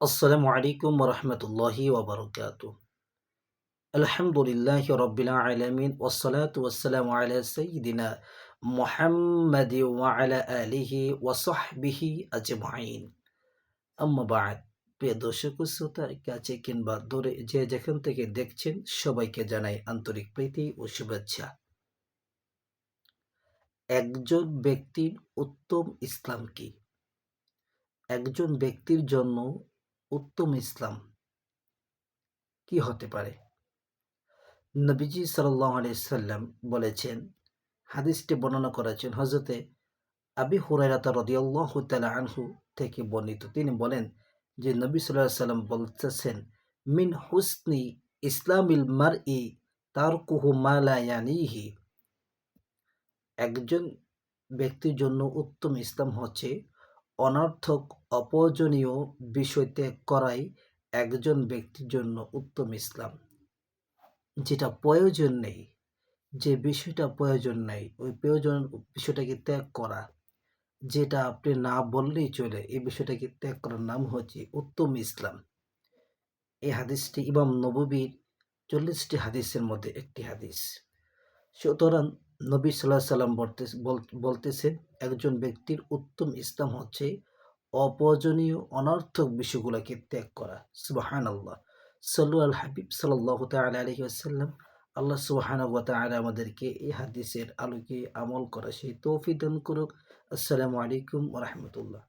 আসসালামু আলাইকুম রহমতুল্লাহি ওবরকাত আলহামদুলিল্লাহ রবিল আলমিন ওসলাত ওসালাম আলা সঈদিনা মোহাম্মদ ওয়ালা আলিহি ওয়াসহবিহি আজমাইন। আম্মাবাদ প্রিয় দর্শক শ্রোতা, কাছে কিংবা দূরে যে যেখান থেকে দেখছেন, সবাইকে জানাই আন্তরিক প্রীতি ও শুভেচ্ছা। একজন ব্যক্তির উত্তম ইসলাম কি? একজন ব্যক্তির জন্য উত্তম ইসলাম। কি হতে পারে? নবীজি সাল্লাহ সাল্লাম বলেছেন, হাদিসটি বর্ণনা করেছেন হজরতে আবি হুরাইরাতা রদিয়াল্লাহ তালা আনহু থেকে বর্ণিত। তিনি বলেন যে, নবী সাল্লাহ সাল্লাম বলতেছেন, মিন হুসনি ইসলামিল মার ই তার কুহু মালায়ানিহি একজন ব্যক্তির জন্য উত্তম ইসলাম হচ্ছে অনর্থক অপ্রয়োজনীয় বিষয় ত্যাগ করাই একজন ব্যক্তির জন্য উত্তম ইসলাম। যেটা প্রয়োজন নেই, যে বিষয়টা প্রয়োজন নেই, ওই প্রয়োজন বিষয়টাকে ত্যাগ করা। যেটা আপনি না বললেই চলে, এই বিষয়টাকে ত্যাগ করার নাম হচ্ছে উত্তম ইসলাম। এই হাদিসটি ইমাম নববীর চল্লিশটি হাদিসের মধ্যে একটি হাদিস। সুতরাং নবী সাল্লাহ সাল্লাম বলতে বলতেছেন, একজন ব্যক্তির উত্তম ইসলাম হচ্ছে অপ্রয়োজনীয় অনর্থক বিষয়গুলোকে ত্যাগ করা। সুবাহান আল্লাহ সাল্লু আল হাবিব সাল্লাহ তালা আলহি আসাল্লাম আল্লাহ সুবাহান আমাদেরকে এই হাদিসের আলোকে আমল করা, সেই তৌফিদান করুক। আসসালামু আলাইকুম রহমতুল্লাহ।